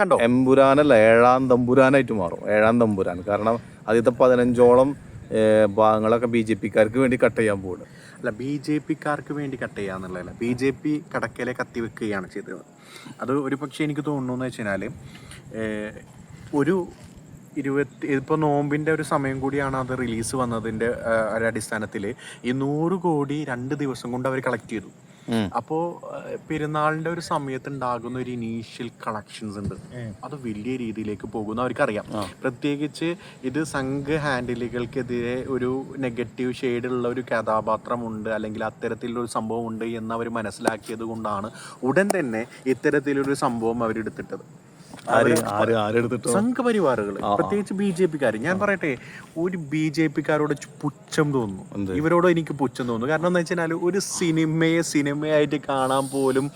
കണ്ടോ? എമ്പുരാനല്ല ഏഴാം തമ്പുരാനായിട്ട് മാറും. ഏഴാം തമ്പുരാൻ. കാരണം ആദ്യത്തെ പതിനഞ്ചോളം ഭാഗങ്ങളൊക്കെ ബി ജെ പിക്കാർക്ക് വേണ്ടി കട്ട് ചെയ്യാൻ പോകുന്നത് അല്ല ബി ജെ പിക്കാർക്ക് വേണ്ടി കട്ട് ചെയ്യാന്നുള്ളതല്ല ബി ജെ പി കത്തി വെക്കുകയാണ് ചെയ്തത്. അത് ഒരു പക്ഷേ എനിക്ക് തോന്നുന്നു എന്ന് വെച്ച് കഴിഞ്ഞാൽ ഒരു ഇരുപത്തി ഇപ്പോൾ നോമ്പിന്റെ ഒരു സമയം കൂടിയാണ് അത് റിലീസ് വന്നതിന്റെ ഒരു അടിസ്ഥാനത്തിൽ ഈ നൂറ് കോടി രണ്ട് ദിവസം കൊണ്ട് അവർ കളക്ട് ചെയ്തു. ഉം. പെരുന്നാളിന്റെ ഒരു സമയത്ത് ഉണ്ടാകുന്ന ഒരു ഇനീഷ്യൽ കളക്ഷൻസ് ഉണ്ട്. അത് വലിയ രീതിയിലേക്ക് പോകുന്ന അവർക്കറിയാം. പ്രത്യേകിച്ച് ഇത് സംഘ ഹാൻഡിലുകൾക്കെതിരെ ഒരു നെഗറ്റീവ് ഷെയ്ഡുള്ള ഒരു കഥാപാത്രമുണ്ട് അല്ലെങ്കിൽ അത്തരത്തിലൊരു സംഭവം ഉണ്ട് എന്ന് അവർ മനസ്സിലാക്കിയത് കൊണ്ടാണ് ഉടൻ തന്നെ ഇത്തരത്തിലൊരു സംഭവം അവരെടുത്തിട്ടത്. സംഘപരിവാറുകൾ പ്രത്യേകിച്ച് ബി ജെ പിക്കാർ ഞാൻ പറയട്ടെ ഒരു ബി ജെ പിക്കാരോട് പുച്ഛം തോന്നുന്നു. ഇവരോട് എനിക്ക് പുച്ഛം തോന്നുന്നു. കാരണം എന്താ വെച്ചാൽ ഒരു സിനിമയെ സിനിമയായിട്ട് കാണാൻ പോലും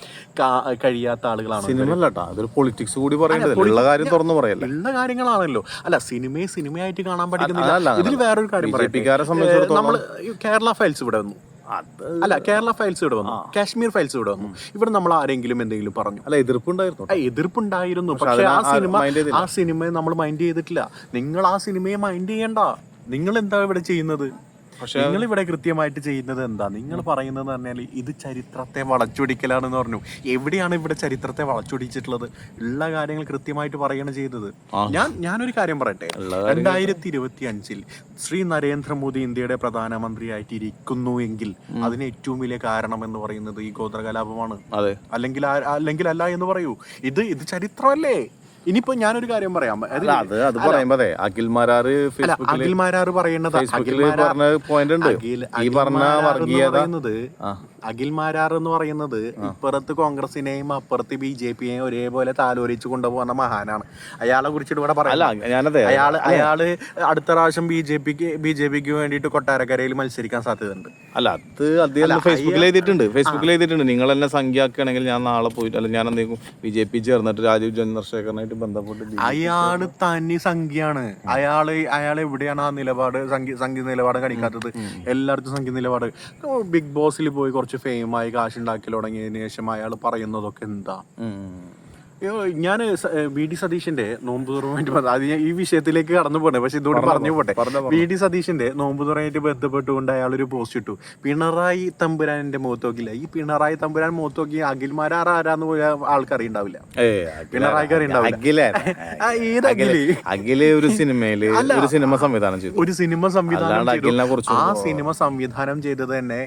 കഴിയാത്ത ആളുകളാണ് സിനിമ അതൊരു പൊളിറ്റിക്സ് കൂടി ഉള്ള കാര്യം തുറന്നു പറയല്ലേ? ഉള്ള കാര്യങ്ങളാണല്ലോ. അല്ല സിനിമയെ സിനിമയായിട്ട് കാണാൻ പഠിക്കുന്നില്ല. ഇതിൽ വേറൊരു കാര്യം നമ്മൾ കേരള ഫയൽസ് ഇവിടെ വന്നു. അല്ല കേരള ഫയൽസ് ഇവിടെ വന്നു. കാശ്മീർ ഫയൽസ് ഇവിടെ വന്നു. ഇവിടെ നമ്മൾ ആരെങ്കിലും എന്തെങ്കിലും പറഞ്ഞു. അല്ല എതിർപ്പുണ്ടായിരുന്നു. എതിർപ്പുണ്ടായിരുന്നു. പക്ഷെ ആ സിനിമ ആ സിനിമയെ നമ്മൾ മൈൻഡ് ചെയ്തിട്ടില്ല. നിങ്ങൾ ആ സിനിമയെ മൈൻഡ് ചെയ്യണ്ട. നിങ്ങൾ എന്താ ഇവിടെ ചെയ്യുന്നത്? നിങ്ങൾ ഇവിടെ കൃത്യമായിട്ട് ചെയ്യുന്നത് എന്താ? നിങ്ങൾ പറയുന്നത് പറഞ്ഞാൽ ഇത് ചരിത്രത്തെ വളച്ചൊടിക്കലാണെന്ന് പറഞ്ഞു. എവിടെയാണ് ഇവിടെ ചരിത്രത്തെ വളച്ചൊടിച്ചിട്ടുള്ളത്? ഉള്ള കാര്യങ്ങൾ കൃത്യമായിട്ട് പറയുകയാണ് ചെയ്തത്. ഞാൻ ഞാനൊരു കാര്യം പറയട്ടെ. രണ്ടായിരത്തി ഇരുപത്തി അഞ്ചിൽ ശ്രീ നരേന്ദ്രമോദി ഇന്ത്യയുടെ പ്രധാനമന്ത്രിയായിട്ട് ഇരിക്കുന്നു എങ്കിൽ അതിന് ഏറ്റവും വലിയ കാരണം എന്ന് പറയുന്നത് ഈ ഗോത്ര കലാപമാണ് അതെ. അല്ലെങ്കിൽ അല്ലെങ്കിൽ അല്ല എന്ന് പറയൂ. ഇത് ഇത് ചരിത്രമല്ലേ? ഇനിയിപ്പോ ഞാനൊരു കാര്യം പറയാം. അത് അത് ഫേസ്ബുക്കിൽ അഖിൽമാരാറ് പറയുന്നത് ഫേസ്ബുക്കിൽ പറഞ്ഞ പോയിന്റ് ഉണ്ട്. അഖിൽ ഈ പറഞ്ഞ വർഗീയത പറയുന്നത് മാരാർ എന്ന് പറയുന്നത് ഇപ്പുറത്ത് കോൺഗ്രസിനെയും അപ്പുറത്ത് ബി ജെ പിയെയും ഒരേപോലെ താലോലിച്ചു കൊണ്ടുപോകുന്ന മഹാനാണ്. അയാളെ കുറിച്ചിട്ട് ഇവിടെ പറയാം. അയാൾ അയാൾ അടുത്ത പ്രാവശ്യം ബി ജെ പിക്ക് ബി ജെ പിക്ക് വേണ്ടിയിട്ട് കൊട്ടാരക്കരയിൽ മത്സരിക്കാൻ സാധ്യതയുണ്ട്. അല്ല അത് അദ്ദേഹം ഫേസ്ബുക്കിൽ എഴുതിയിട്ടുണ്ട്. ഫേസ്ബുക്കിൽ എഴുതിയിട്ടുണ്ട്. നിങ്ങൾ എന്നെ സംഖ്യയാക്കുകയാണെങ്കിൽ ഞാൻ നാളെ പോയിട്ട് അല്ല ഞാൻ എന്തെങ്കിലും ബി ജെ പി ചേർന്നിട്ട് രാജീവ് ചന്ദ്രശേഖരനായിട്ട് ബന്ധപ്പെട്ട് അയാൾ തനി സംഖ്യയാണ്. അയാൾ അയാൾ എവിടെയാണ് ആ നിലപാട് സംഖ്യ സംഖ്യ നിലപാട് കാണിക്കാത്തത് എല്ലായിടത്തും സംഖ്യ നിലപാട്. ബിഗ് ബോസിൽ പോയി കുറച്ച് ഫെയിമായി കാശുണ്ടാക്കി തുടങ്ങിയതിന് ശേഷം അയാൾ പറയുന്നതൊക്കെ എന്താ. ഞാൻ വി ഡി സതീഷിന്റെ നോമ്പ് തുറവുമായിട്ട് അത് ഞാൻ ഈ വിഷയത്തിലേക്ക് കടന്നു പോണേ പക്ഷെ ഇതോടെ പറഞ്ഞു പോട്ടെ. പറഞ്ഞോ, വി ഡി സതീഷിന്റെ നോമ്പ് തുറയായിട്ട് ബന്ധപ്പെട്ടുകൊണ്ട് അയാൾ ഒരു പോസ്റ്റ് ഇട്ടു. പിണറായി തമ്പുരാന്റെ മുഖത്ത് നോക്കില്ല ഈ പിണറായി തമ്പുരാൻ മുഖത്ത് നോക്കി അഖിൽമാരാർ ആരാന്ന് പോയ ആൾക്കറിയുണ്ടാവില്ല പിണറായിക്ക് അറിയണ്ടാവില്ല. അഖിലേ ഒരു സിനിമയിൽ ഒരു സിനിമ സംവിധാനം ചെയ്തു. ഒരു സിനിമ സംവിധാനം ആ സിനിമ സംവിധാനം ചെയ്തത് തന്നെ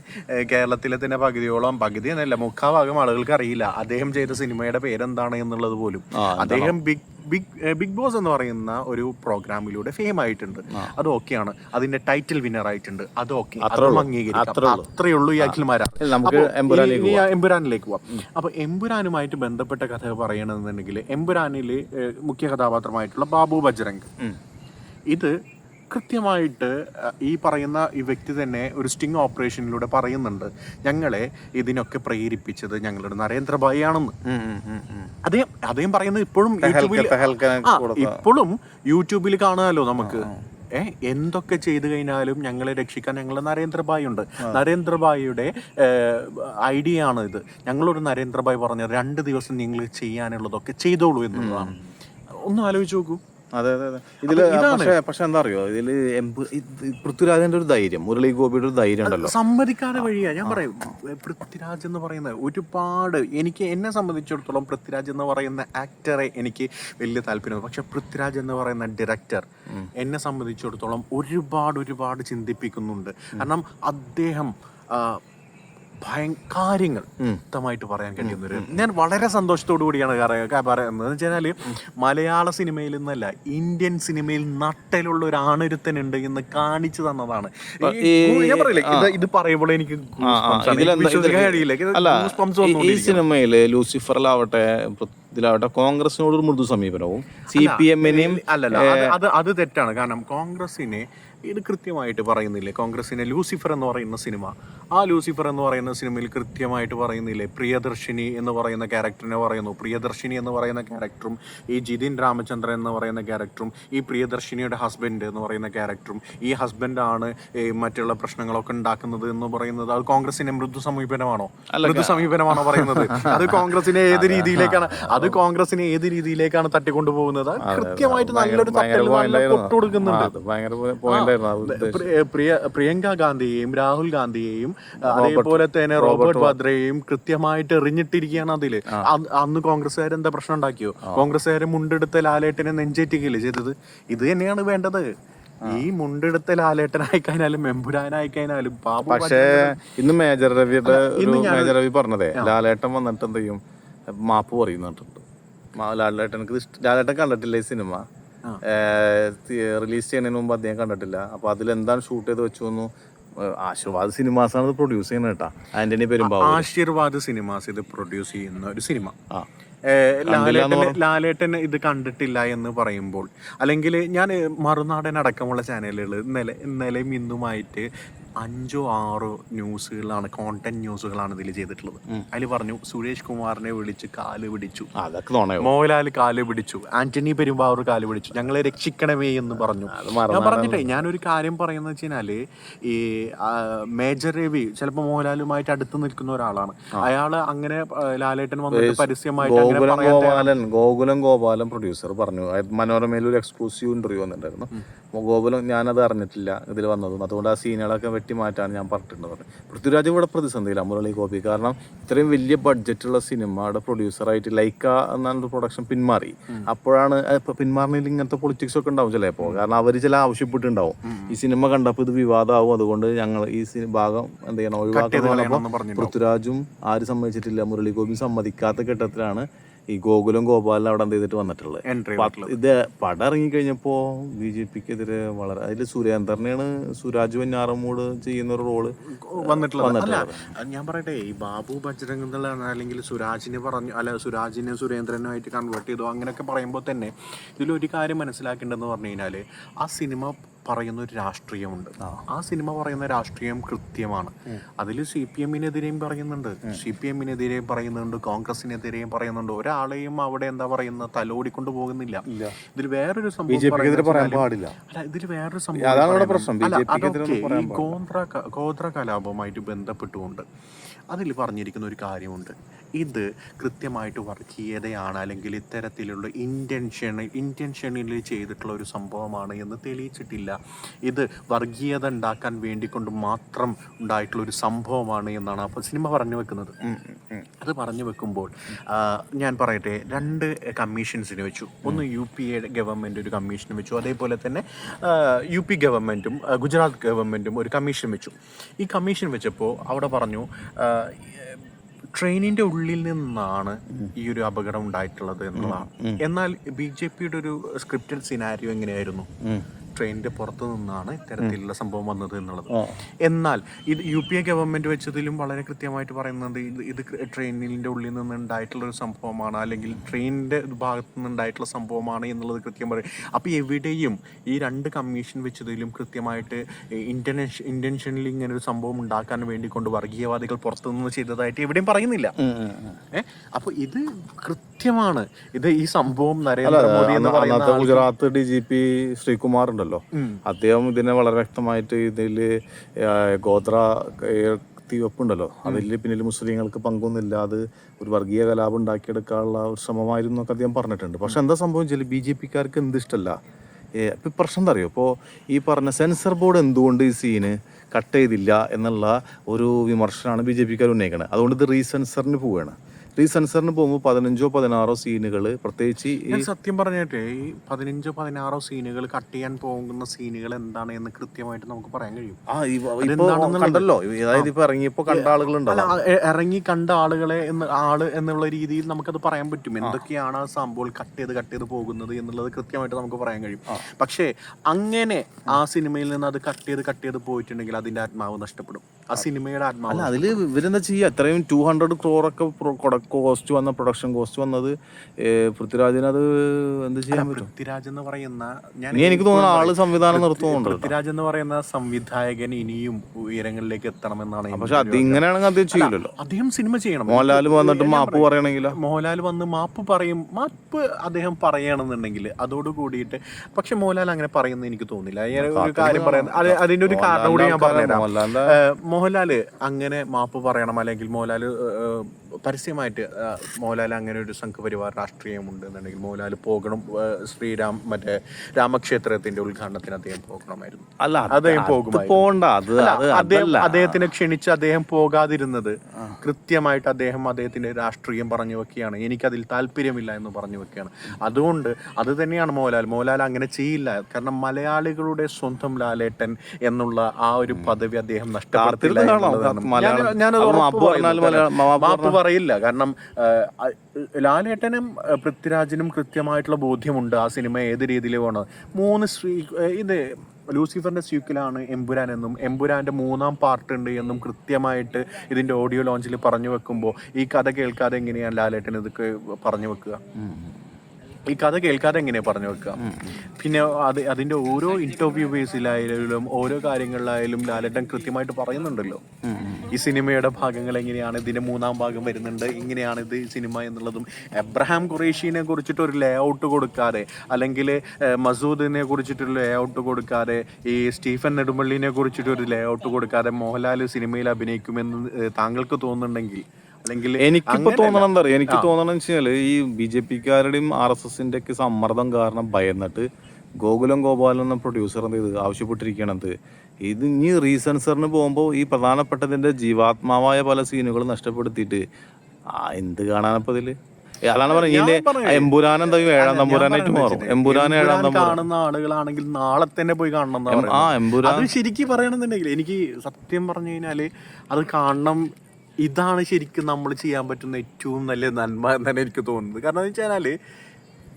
കേരളത്തിലെ തന്നെ പകുതിയോളം പകുതി എന്നല്ല മുക്കാഭാഗം ആളുകൾക്ക് അറിയില്ല. അദ്ദേഹം ചെയ്ത സിനിമയുടെ പേരെന്താണ് എന്നുള്ളത് പോലും. അദ്ദേഹം ബിഗ് ബിഗ് ബിഗ് ബോസ് എന്ന് പറയുന്ന ഒരു പ്രോഗ്രാമിലൂടെ ഫെയിം ആയിട്ടുണ്ട്. അത് ഓക്കെയാണ്. അതിന്റെ ടൈറ്റിൽ വിന്നർ ആയിട്ടുണ്ട്. അത് ഓക്കെ. അത്രയേ ഉള്ളൂ. ഈ അഖിൽമാരാ. നമുക്ക് എമ്പുരാനിലേക്ക് പോവാം. അപ്പൊ എമ്പുരാനുമായിട്ട് ബന്ധപ്പെട്ട കഥ പറയണമെന്നുണ്ടെങ്കിൽ എമ്പുരാനിൽ ഏഹ്, മുഖ്യ കഥാപാത്രമായിട്ടുള്ള ബാബു ബജ്രംഗ്. ഇത് കൃത്യമായിട്ട് ഈ പറയുന്ന ഈ വ്യക്തി തന്നെ ഒരു സ്റ്റിങ് ഓപ്പറേഷനിലൂടെ പറയുന്നുണ്ട്. ഞങ്ങളെ ഇതിനൊക്കെ പ്രേരിപ്പിച്ചത് ഞങ്ങളുടെ നരേന്ദ്രഭായി ആണെന്ന്. അദ്ദേഹം അദ്ദേഹം പറയുന്നത് ഇപ്പോഴും യൂട്യൂബിൽ ഇപ്പോഴും യൂട്യൂബിൽ കാണാമല്ലോ നമുക്ക്. ഏ എന്തൊക്കെ ചെയ്തു കഴിഞ്ഞാലും ഞങ്ങളെ രക്ഷിക്കാൻ ഞങ്ങൾ നരേന്ദ്രഭായി ഉണ്ട്. നരേന്ദ്രഭായിയുടെ ഐഡിയ ആണ് ഇത്. ഞങ്ങളൊരു നരേന്ദ്രഭായി പറഞ്ഞ രണ്ട് ദിവസം നിങ്ങൾ ചെയ്യാനുള്ളതൊക്കെ ചെയ്തോളൂ എന്നുള്ളതാണ്. ഒന്ന് ആലോചിച്ച് നോക്കൂ. അതെ അതെ അതെ. ഇതിൽ പക്ഷെ പക്ഷെ എന്താ അറിയോ? ഇതിൽ പൃഥ്വിരാജന്റെ ഒരു ധൈര്യം മുരളി ഗോപിയുടെ ഒരു ധൈര്യം ഉണ്ടല്ലോ. സമ്മതിക്കാതെ വഴിയാ. ഞാൻ പറയും പൃഥ്വിരാജ് എന്ന് പറയുന്നത് ഒരുപാട് എനിക്ക് എന്നെ സംബന്ധിച്ചിടത്തോളം പൃഥ്വിരാജ് എന്ന് പറയുന്ന ആക്ടറെ എനിക്ക് വലിയ താല്പര്യമാണ് പക്ഷെ പൃഥ്വിരാജ് എന്ന് പറയുന്ന ഡയറക്ടർ എന്നെ സംബന്ധിച്ചിടത്തോളം ഒരുപാട് ഒരുപാട് ചിന്തിപ്പിക്കുന്നുണ്ട്. കാരണം അദ്ദേഹം ആ, ഭയ- കാര്യങ്ങൾ വ്യക്തമായിട്ട് പറയാൻ കഴിയുന്ന ഒരു ഞാൻ വളരെ സന്തോഷത്തോടു കൂടിയാണ് പറയുന്നത്. എന്ന് വെച്ചാൽ മലയാള സിനിമയിൽ നിന്നല്ല ഇന്ത്യൻ സിനിമയിൽ നട്ടലുള്ള ഒരു ആണൊരുത്തനുണ്ട് എന്ന് കാണിച്ചു തന്നതാണ്. ഞാൻ പറയില്ല ഇത് പറയുമ്പോൾ എനിക്ക് ഈ-. സിനിമയിൽ ലൂസിഫറിലാവട്ടെ ഇതിലാവട്ടെ കോൺഗ്രസിനോട് ഒരു മൃദു സമീപനവും സി പി എമ്മിനെയും അല്ലല്ല അത് അത് അത് തെറ്റാണ്. കാരണം കോൺഗ്രസിനെ ഇത് കൃത്യമായിട്ട് പറയുന്നില്ലേ? കോൺഗ്രസിനെ ലൂസിഫർ എന്ന് പറയുന്ന സിനിമ ആ ലൂസിഫർ എന്ന് പറയുന്ന സിനിമയിൽ കൃത്യമായിട്ട് പറയുന്നില്ലേ? പ്രിയദർശിനി എന്ന് പറയുന്ന ക്യാരക്ടറിനെ പറയുന്നു. പ്രിയദർശിനി എന്ന് പറയുന്ന ക്യാരക്ടറും ഈ ജിതിൻ രാമചന്ദ്രൻ എന്ന് പറയുന്ന ക്യാരക്ടറും ഈ പ്രിയദർശിനിയുടെ ഹസ്ബൻഡ് എന്ന് പറയുന്ന ക്യാരക്ടറും ഈ ഹസ്ബൻഡാണ് മറ്റുള്ള പ്രശ്നങ്ങളൊക്കെ ഉണ്ടാക്കുന്നത് എന്ന് പറയുന്നത്. അത് കോൺഗ്രസിന്റെ മൃദു സമീപനമാണോ മൃദു സമീപനമാണോ പറയുന്നത്? അത് കോൺഗ്രസിനെ ഏത് രീതിയിലേക്കാണ് അത് കോൺഗ്രസിനെ ഏത് രീതിയിലേക്കാണ് തട്ടിക്കൊണ്ടുപോകുന്നത്? കൃത്യമായിട്ട് നല്ലൊരു കൊടുക്കുന്നുണ്ട് പ്രിയ പ്രിയങ്ക ഗാന്ധിയെയും രാഹുൽ ഗാന്ധിയെയും അതേപോലെ തന്നെ റോബർട്ട് വാദ്രയും കൃത്യമായിട്ട് എറിഞ്ഞിട്ടിരിക്കുകയാണ് അതിൽ. അന്ന് എന്താ പ്രശ്നം ഉണ്ടാക്കിയോ? കോൺഗ്രസ്സുകാരെ മുണ്ടെടുത്ത ലാലേട്ടനെ നെഞ്ചേറ്റിക്കില്ലേ ചെയ്തത്? ഇത് തന്നെയാണ് വേണ്ടത്. ഈ മുണ്ടെടുത്ത ലാലേട്ടനായി കഴിഞ്ഞാലും മെമ്പുരാനായി കഴിഞ്ഞാലും പക്ഷേ ഇന്ന് മേജർ രവിയുടെ മേജർ രവി പറഞ്ഞതേ ലാലേട്ടൻ വന്നിട്ട് എന്ത് ചെയ്യും? മാപ്പ് പറയുന്നുണ്ട് ലാലേട്ടനക്ക് ലാലേട്ടൻ കണ്ടിട്ടില്ല ഈ സിനിമ. റിലീസ് ചെയ്യുന്നതിന് മുമ്പ് അദ്ദേഹം കണ്ടിട്ടില്ല. അപ്പൊ അതിൽ എന്താണ് ഷൂട്ട് ചെയ്ത് വെച്ചു ആശീർവാദ് സിനിമാസാണ് ഇത് പ്രൊഡ്യൂസ് ചെയ്യുന്നത് കേട്ടാ. ആന്റണി പെരുമ്പാവൂർ ആശീർവാദ് സിനിമാസ് ഇത് പ്രൊഡ്യൂസ് ചെയ്യുന്ന ഒരു സിനിമ. ആ. ലാലേട്ടൻ ഇത് കണ്ടിട്ടില്ല എന്ന് പറയുമ്പോൾ അല്ലെങ്കിൽ ഞാൻ മറുനാടൻ അടക്കമുള്ള ചാനലുകൾ ഇന്നലെ ഇന്നലെയും ഇന്നുമായിട്ട് അഞ്ചോ ആറോ ന്യൂസുകളാണ് കോണ്ടന്റ് ന്യൂസുകളാണ് ഇതിൽ ചെയ്തിട്ടുള്ളത്. അതിൽ പറഞ്ഞു സുരേഷ് കുമാറിനെ വിളിച്ച് കാൽ പിടിച്ചു. മോഹൻലാൽ കാൽ പിടിച്ചു. ആന്റണി പെരുമ്പാവൂർ കാൽ പിടിച്ചു. ഞങ്ങളെ രക്ഷിക്കണമേ എന്ന് പറഞ്ഞു. ഞാൻ പറഞ്ഞിട്ടേ ഞാനൊരു കാര്യം പറയുന്നത് വെച്ച് കഴിഞ്ഞാൽ ഈ മേജർ രവി ചിലപ്പോ മോഹൻലാലുമായിട്ട് അടുത്ത് നിൽക്കുന്ന ഒരാളാണ്. അയാൾ അങ്ങനെ ലാലേട്ടൻ വന്നിട്ട് പരസ്യമായിട്ട് അങ്ങനെ ഗോകുലം ഗോപാലൻ ഗോകുലം ഗോപാലൻ പ്രൊഡ്യൂസർ പറഞ്ഞു. മനോരമയിൽ ഒരു എക്സ്ക്ലൂസീവ് ഇന്റർവ്യൂ വന്നിട്ടുണ്ടായിരുന്നു. ഗോകുലം ഞാനത് അറിഞ്ഞിട്ടില്ല ഇതിൽ വന്നതും. അതുകൊണ്ട് ആ സീനുകളൊക്കെ മാറ്റാൻ ഞാൻ പറഞ്ഞിട്ടുണ്ട് പറഞ്ഞു പൃഥ്വിരാജ് ഇവിടെ പ്രതിസന്ധിയില്ല മുരളി ഗോപി. കാരണം ഇത്രയും വലിയ ബഡ്ജറ്റുള്ള സിനിമയുടെ പ്രൊഡ്യൂസറായിട്ട് ലൈക്ക എന്നാണ് പ്രൊഡക്ഷൻ പിന്മാറി. അപ്പോഴാണ് പിന്മാറിനതിൽ ഇങ്ങനത്തെ പൊളിറ്റിക്സ് ഒക്കെ ഉണ്ടാവും ചിലപ്പോൾ കാരണം അവർ ചില ആവശ്യപ്പെട്ടുണ്ടാവും ഈ സിനിമ കണ്ടപ്പോൾ ഇത് വിവാദമാവും അതുകൊണ്ട് ഞങ്ങൾ ഈ ഭാഗം എന്ത് ചെയ്യണം? ഒഴിവാക്കണം പറഞ്ഞിട്ടുണ്ടാവും. പൃഥ്വിരാജും ആരും സമ്മതിച്ചിട്ടില്ല. മുരളി ഗോപിയും സമ്മതിക്കാത്ത ഘട്ടത്തിലാണ് ഈ ഗോകുലം ഗോപാലൻ അവിടെ എന്ത് ചെയ്തിട്ട് വന്നിട്ടുള്ളത്? ഇത് പടം ഇറങ്ങിക്കഴിഞ്ഞപ്പോ ബി ജെ പിക്കെതിരെ വളരെ അതിൽ സുരേന്ദ്രനെയാണ് സുരാജ് വഞ്ഞാറമ്മൂട് ചെയ്യുന്ന ഒരു റോൾ വന്നിട്ടുള്ളത്. ഞാൻ പറയട്ടെ ഈ ബാബു ബജ്രംഗ് എന്നുള്ള അല്ലെങ്കിൽ സുരാജിനെ പറഞ്ഞു അല്ല സുരാജിനെ സുരേന്ദ്രനുമായിട്ട് കൺവേർട്ട് ചെയ്തോ അങ്ങനെയൊക്കെ പറയുമ്പോൾ തന്നെ ഇതിലൊരു കാര്യം മനസ്സിലാക്കേണ്ടതെന്ന് പറഞ്ഞു കഴിഞ്ഞാൽ ആ സിനിമ പറയുന്ന ഒരു രാഷ്ട്രീയമുണ്ട്. ആ. സിനിമ പറയുന്ന രാഷ്ട്രീയം കൃത്യമാണ്. അതിൽ സി പി എമ്മിനെതിരെയും പറയുന്നുണ്ട്. സി പി എമ്മിനെതിരെയും പറയുന്നുണ്ട്. കോൺഗ്രസിനെതിരെയും പറയുന്നുണ്ട്. ഒരാളെയും അവിടെ എന്താ പറയുന്ന തലോടിക്കൊണ്ട് പോകുന്നില്ല. ഇതിൽ വേറൊരു സംഭവം പാടില്ല. അല്ല ഇതിൽ വേറൊരു സംഭവം. അല്ല, അതൊക്കെ ഈ ഗോത്ര ഗോത്ര കലാപവുമായിട്ട് ബന്ധപ്പെട്ടുകൊണ്ട് അതിൽ പറഞ്ഞിരിക്കുന്ന ഒരു കാര്യമുണ്ട്. ഇത് കൃത്യമായിട്ട് വർഗീയതയാണ് അല്ലെങ്കിൽ ഇത്തരത്തിലുള്ള ഇന്റൻഷൻ ഇന്റൻഷനിൽ ചെയ്തിട്ടുള്ള ഒരു സംഭവമാണ് എന്ന് തെളിയിച്ചിട്ടില്ല. ഇത് വർഗീയത ഉണ്ടാക്കാൻ വേണ്ടിക്കൊണ്ട് മാത്രം ഉണ്ടായിട്ടുള്ള ഒരു സംഭവമാണ് എന്നാണ് അപ്പോൾ സിനിമ പറഞ്ഞു വെക്കുന്നത്. അത് പറഞ്ഞു വെക്കുമ്പോൾ ഞാൻ പറയട്ടെ രണ്ട് കമ്മീഷൻസിന് വെച്ചു. ഒന്ന് യു പി എ ഗവൺമെന്റ് ഒരു കമ്മീഷൻ വെച്ചു. അതേപോലെ തന്നെ യു പി ഗവൺമെന്റും ഗുജറാത്ത് ഗവൺമെന്റും ഒരു കമ്മീഷൻ വെച്ചു. ഈ കമ്മീഷൻ വെച്ചപ്പോൾ അവിടെ പറഞ്ഞു ട്രെയിനിന്റെ ഉള്ളിൽ നിന്നാണ് ഈ ഒരു അപകടം ഉണ്ടായിട്ടുള്ളത് എന്നുള്ളതാണ്. എന്നാൽ ബി ജെ പിയുടെ ഒരു സ്ക്രിപ്റ്റഡ് സിനാരിയോ എങ്ങനെയായിരുന്നു? ട്രെയിനിന്റെ പുറത്തു നിന്നാണ് ഇത്തരത്തിലുള്ള സംഭവം വന്നത് എന്നുള്ളത്. എന്നാൽ ഇത് യു പി എ ഗവൺമെന്റ് വെച്ചതിലും വളരെ കൃത്യമായിട്ട് പറയുന്നത് ഇത് ഇത് ട്രെയിനിന്റെ ഉള്ളിൽ നിന്ന് ഉണ്ടായിട്ടുള്ള ഒരു സംഭവമാണ് അല്ലെങ്കിൽ ട്രെയിനിന്റെ ഭാഗത്ത് നിന്ന് ഉണ്ടായിട്ടുള്ള സംഭവമാണ് എന്നുള്ളത് കൃത്യം പറയും. അപ്പോൾ എവിടെയും ഈ രണ്ട് കമ്മീഷൻ വെച്ചതിലും കൃത്യമായിട്ട് ഇന്റർനെഷ് ഇന്റൻഷനിൽ ഇങ്ങനെ ഒരു സംഭവം ഉണ്ടാക്കാൻ വേണ്ടി കൊണ്ട് വർഗീയവാദികൾ പുറത്തുനിന്ന് ചെയ്തതായിട്ട് എവിടെയും പറയുന്നില്ല. ഏഹ് അപ്പൊ ഇത് കൃത്യമാണ് ഇത് ഈ സംഭവം നരേന്ദ്രമോദി എന്ന് പറയുന്ന അന്നത്തെ Gujarat D G P Sreekumar ഉണ്ടല്ലോ അദ്ദേഹം ഇതിനെ വളരെ വ്യക്തമായിട്ട് ഇതിൽ ഗോത്ര തീവപ്പുണ്ടല്ലോ അതിൽ പിന്നിൽ മുസ്ലിങ്ങൾക്ക് പങ്കൊന്നുമില്ല. അത് ഒരു വർഗീയ കലാപം ഉണ്ടാക്കിയെടുക്കാനുള്ള ഒരു ശ്രമമായിരുന്നു എന്നൊക്കെ അദ്ദേഹം പറഞ്ഞിട്ടുണ്ട്. പക്ഷെ എന്താ സംഭവം വെച്ചാൽ ബി ജെ പിക്കാർക്ക് എന്ത് ഇഷ്ടമല്ല ഇപ്പം പ്രശ്നം എന്താ അറിയോ? ഇപ്പോൾ ഈ പറഞ്ഞ സെൻസർ ബോർഡ് എന്തുകൊണ്ട് ഈ സീന് കട്ട് ചെയ്തില്ല എന്നുള്ള ഒരു വിമർശനമാണ് ബി ജെ പിക്കാർ ഉന്നയിക്കുന്നത് അതുകൊണ്ട് ഇത് റീസെൻസറിന് പോവുകയാണ് റീസെൻസറിന് പോകുമ്പോൾ പതിനഞ്ചോ പതിനാറോ സീനുകൾ പ്രത്യേകിച്ച് ഞാൻ സത്യം പറഞ്ഞിട്ട് ഈ പതിനഞ്ചോ പതിനാറോ സീനുകൾ കട്ട് ചെയ്യാൻ പോകുന്ന സീനുകൾ എന്താണ് എന്ന് കൃത്യമായിട്ട് നമുക്ക് പറയാൻ കഴിയും. ആ കണ്ടല്ലോ. അതായത് ഇപ്പൊ ഇറങ്ങിയപ്പോ കണ്ട ആളുകളുണ്ടോ? അല്ല ആ, എ- ഇറങ്ങി കണ്ട ആളുകളെ എന്ന് ആൾ എന്നുള്ള രീതിയിൽ നമുക്കത് പറയാൻ പറ്റും. എന്തൊക്കെയാണ് ആ സംഭവം? കട്ട് ചെയ്ത് കട്ട് ചെയ്ത് പോകുന്നത് എന്നുള്ളത് കൃത്യമായിട്ട് നമുക്ക് പറയാൻ കഴിയും. പക്ഷേ അങ്ങനെ ആ സിനിമയിൽ നിന്ന് അത് കട്ട് ചെയ്ത് കട്ട് ചെയ്ത് പോയിട്ടുണ്ടെങ്കിൽ അതിന്റെ ആത്മാവ് നഷ്ടപ്പെടും. ആ സിനിമയുടെ ആത്മാവ് അല്ല അതിൽ ഇവരെന്താ ചെയ്യുക ഇത്രയും ടു ഹൺഡ്രഡ് ക്രോറൊക്കെ കോസ്റ്റ് വന്ന പ്രൊഡക്ഷൻ കോസ്റ്റ് വന്നത് ഏ, പൃഥ്വിരാജിന് അത് എന്ത് ചെയ്യാൻ പറ്റും? പൃഥ്വിരാജ് എന്ന് പറയുന്ന ഞാൻ ഇനി എനിക്ക് തോന്നുന്നു ആൾ സംവിധാനം നിർത്തുന്നുണ്ട് പൃഥ്വിരാജ് എന്ന് പറയുന്ന സംവിധായകൻ ഇനിയും ഉയരങ്ങളിലേക്ക് എത്തണമെന്നാണ് പക്ഷെ അത് ഇങ്ങനെയാണെങ്കിൽ അദ്ദേഹം ചെയ്യില്ലല്ലോ. അദ്ദേഹം സിനിമ ചെയ്യണം. മോഹൻലാൽ വന്നിട്ട് മാപ്പ് പറയണെങ്കിലോ? മോഹൻലാൽ വന്ന് മാപ്പ് പറയും മാപ്പ് അദ്ദേഹം പറയണമെന്നുണ്ടെങ്കിൽ അതോട് കൂടിയിട്ട് പക്ഷെ മോഹൻലാൽ അങ്ങനെ പറയുന്നത് എനിക്ക് തോന്നില്ല. ഞാൻ ഒരു കാര്യം പറയാൻ അത് അതിന്റെ ഒരു കാരണം കൂടി ഞാൻ പറഞ്ഞുതരാം. മോഹൻലാലിന്റെ ഏഹ് മോഹൻലാൽ അങ്ങനെ മാപ്പ് പറയണം അല്ലെങ്കിൽ മോഹൻലാൽ പരസ്യമായിട്ട് മോഹൻലാൽ അങ്ങനെ ഒരു സംഘപരിവാർ രാഷ്ട്രീയമുണ്ട് എന്നുണ്ടെങ്കിൽ മോഹൻലാൽ പോകണം. ശ്രീരാം മറ്റേ രാമക്ഷേത്രത്തിന്റെ ഉദ്ഘാടനത്തിന് അദ്ദേഹം പോകണമായിരുന്നു. അല്ല അദ്ദേഹം പോകും അദ്ദേഹത്തിനെ ക്ഷണിച്ച് അദ്ദേഹം പോകാതിരുന്നത് കൃത്യമായിട്ട് അദ്ദേഹം അദ്ദേഹത്തിന്റെ രാഷ്ട്രീയം പറഞ്ഞു വെക്കുകയാണ്. എനിക്കതിൽ താല്പര്യമില്ല എന്ന് പറഞ്ഞു വെക്കുകയാണ്. അതുകൊണ്ട് അത് തന്നെയാണ് മോഹൻലാൽ. മോഹൻലാൽ അങ്ങനെ ചെയ്യില്ല. കാരണം മലയാളികളുടെ സ്വന്തം ലാലേട്ടൻ എന്നുള്ള ആ ഒരു പദവി അദ്ദേഹം നഷ്ടപ്പെടുത്തില്ല പറയില്ല. കാരണം ലാലേട്ടനും പൃഥ്വിരാജിനും കൃത്യമായിട്ടുള്ള ബോധ്യമുണ്ട് ആ സിനിമ ഏത് രീതിയിൽ പോകണത് മൂന്ന് ശ്രീ ഇത് ലൂസിഫറിന്റെ സ്യൂക്കിലാണ് എമ്പുരാൻ എന്നും എമ്പുരാന്റെ മൂന്നാം പാർട്ട് ഉണ്ട് എന്നും കൃത്യമായിട്ട് ഇതിന്റെ ഓഡിയോ ലോഞ്ചിൽ പറഞ്ഞു വെക്കുമ്പോൾ ഈ കഥ കേൾക്കാതെ എങ്ങനെയാണ് ലാലേട്ടൻ ഇതൊക്കെ പറഞ്ഞു വെക്കുക? ഈ കഥ കേൾക്കാതെ എങ്ങനെയാ പറഞ്ഞു വെക്കാം? പിന്നെ അത് അതിന്റെ ഓരോ ഇന്റർവ്യൂ ബേസിലായാലും ഓരോ കാര്യങ്ങളിലായാലും ലാലേട്ടൻ കൃത്യമായിട്ട് പറയുന്നുണ്ടല്ലോ. ഈ സിനിമയുടെ ഭാഗങ്ങൾ എങ്ങനെയാണ് ഇതിന്റെ മൂന്നാം ഭാഗം വരുന്നുണ്ട് ഇങ്ങനെയാണ് ഇത് സിനിമ എന്നുള്ളതും. എബ്രഹാം ഖുറേഷിനെ കുറിച്ചിട്ട് ഒരു ലേ ഔട്ട് കൊടുക്കാതെ അല്ലെങ്കിൽ മസൂദിനെ കുറിച്ചിട്ടൊരു ലേ ഔട്ട് കൊടുക്കാതെ ഈ സ്റ്റീഫൻ നെടുമ്പള്ളിനെ കുറിച്ചിട്ട് ഒരു ലേ ഔട്ട് കൊടുക്കാതെ മോഹൻലാൽ സിനിമയിൽ അഭിനയിക്കുമെന്ന് താങ്കൾക്ക് തോന്നുന്നുണ്ടെങ്കിൽ അല്ലെങ്കിൽ എനിക്കിപ്പോ. തോന്നണം എന്താ എനിക്ക് തോന്നണം വെച്ചാൽ ഈ ബി ജെ പിക്കാരുടെയും ആർ എസ് എസിന്റെ ഒക്കെ സമ്മർദ്ദം കാരണം ഭയന്നിട്ട് ഗോകുലം ഗോപാലൻ എന്ന പ്രൊഡ്യൂസർ എന്ത് ചെയ്ത്? ആവശ്യപ്പെട്ടിരിക്കണത്. ഇത് ഇനി റീസെൻസറിന് പോകുമ്പോൾ ഈ പ്രധാനപ്പെട്ടതിന്റെ ജീവാത്മാവായ പല സീനുകളും നഷ്ടപ്പെടുത്തിയിട്ട് ആ എന്ത് കാണാനപ്പോ ഇതിൽ? അതാണ് പറഞ്ഞത്. ഇതിന്റെ. എമ്പുരാൻ എന്തായാലും ഏഴാം തമ്പുരാനായിട്ട് മാറും. എമ്പുരാൻ ഏഴാം തമ്പുരാൻ. കാണുന്ന ആളുകളാണെങ്കിൽ നാളെ തന്നെ പോയി കാണണം ആ. എമ്പുരാൻ. ശരിക്കും പറയണമെന്നുണ്ടെങ്കിൽ എനിക്ക് സത്യം പറഞ്ഞു കഴിഞ്ഞാൽ അത് കാണണം ഇതാണ് ശരിക്കും നമ്മൾ ചെയ്യാൻ പറ്റുന്ന ഏറ്റവും നല്ല നന്മ എന്ന് തന്നെ എനിക്ക് തോന്നുന്നത്. കാരണം എന്ന് വെച്ചാൽ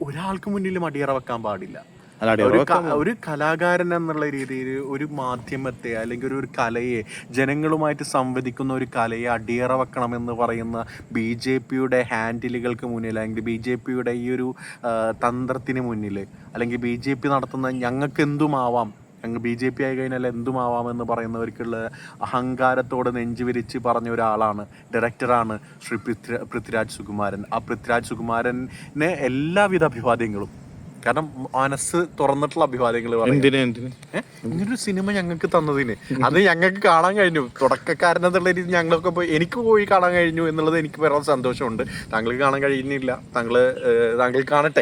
ഒരാൾക്ക് മുന്നിൽ മടിയറ വെക്കാൻ പാടില്ല. ഒരു ഒരു കലാകാരൻ എന്നുള്ള രീതിയിൽ ഒരു മാധ്യമത്തെ അല്ലെങ്കിൽ ഒരു ഒരു കലയെ ജനങ്ങളുമായിട്ട് സംവദിക്കുന്ന ഒരു കലയെ അടിയറ വെക്കണം എന്ന് പറയുന്ന ബി ജെ പിയുടെ ഹാൻഡിലുകൾക്ക് മുന്നിൽ അല്ലെങ്കിൽ ബി ജെ പിയുടെ ഈ ഒരു തന്ത്രത്തിന് മുന്നിൽ അല്ലെങ്കിൽ ബി ജെ പി നടത്തുന്ന ഞങ്ങൾക്ക് എന്തുമാവാം ഞങ്ങൾ ബി ജെ പി ആയി കഴിഞ്ഞാൽ എന്തുമാവാമെന്ന് പറയുന്നവർക്കുള്ള അഹങ്കാരത്തോടെ നെഞ്ചുവിരിച്ച് പറഞ്ഞ ഒരാളാണ് ഡയറക്ടറാണ് ശ്രീ പൃഥ്വി പൃഥ്വിരാജ് സുകുമാരൻ. ആ പൃഥ്വിരാജ് സുകുമാരനെ എല്ലാവിധ അഭിവാദ്യങ്ങളും കാരണം മനസ്സ് തുറന്നിട്ടുള്ള അഭിവാദ്യങ്ങൾ? ഇങ്ങനൊരു സിനിമ ഞങ്ങൾക്ക് തന്നതിന്. അത് ഞങ്ങൾക്ക് കാണാൻ കഴിഞ്ഞു. തുടക്കക്കാരൻ എന്നുള്ള രീതി ഞങ്ങളൊക്കെ പോയി എനിക്ക് പോയി കാണാൻ കഴിഞ്ഞു എന്നുള്ളത് എനിക്ക് വേറെ സന്തോഷമുണ്ട്. താങ്കൾക്ക് കാണാൻ കഴിയുന്നില്ല. താങ്കൾ താങ്കൾ കാണട്ടെ.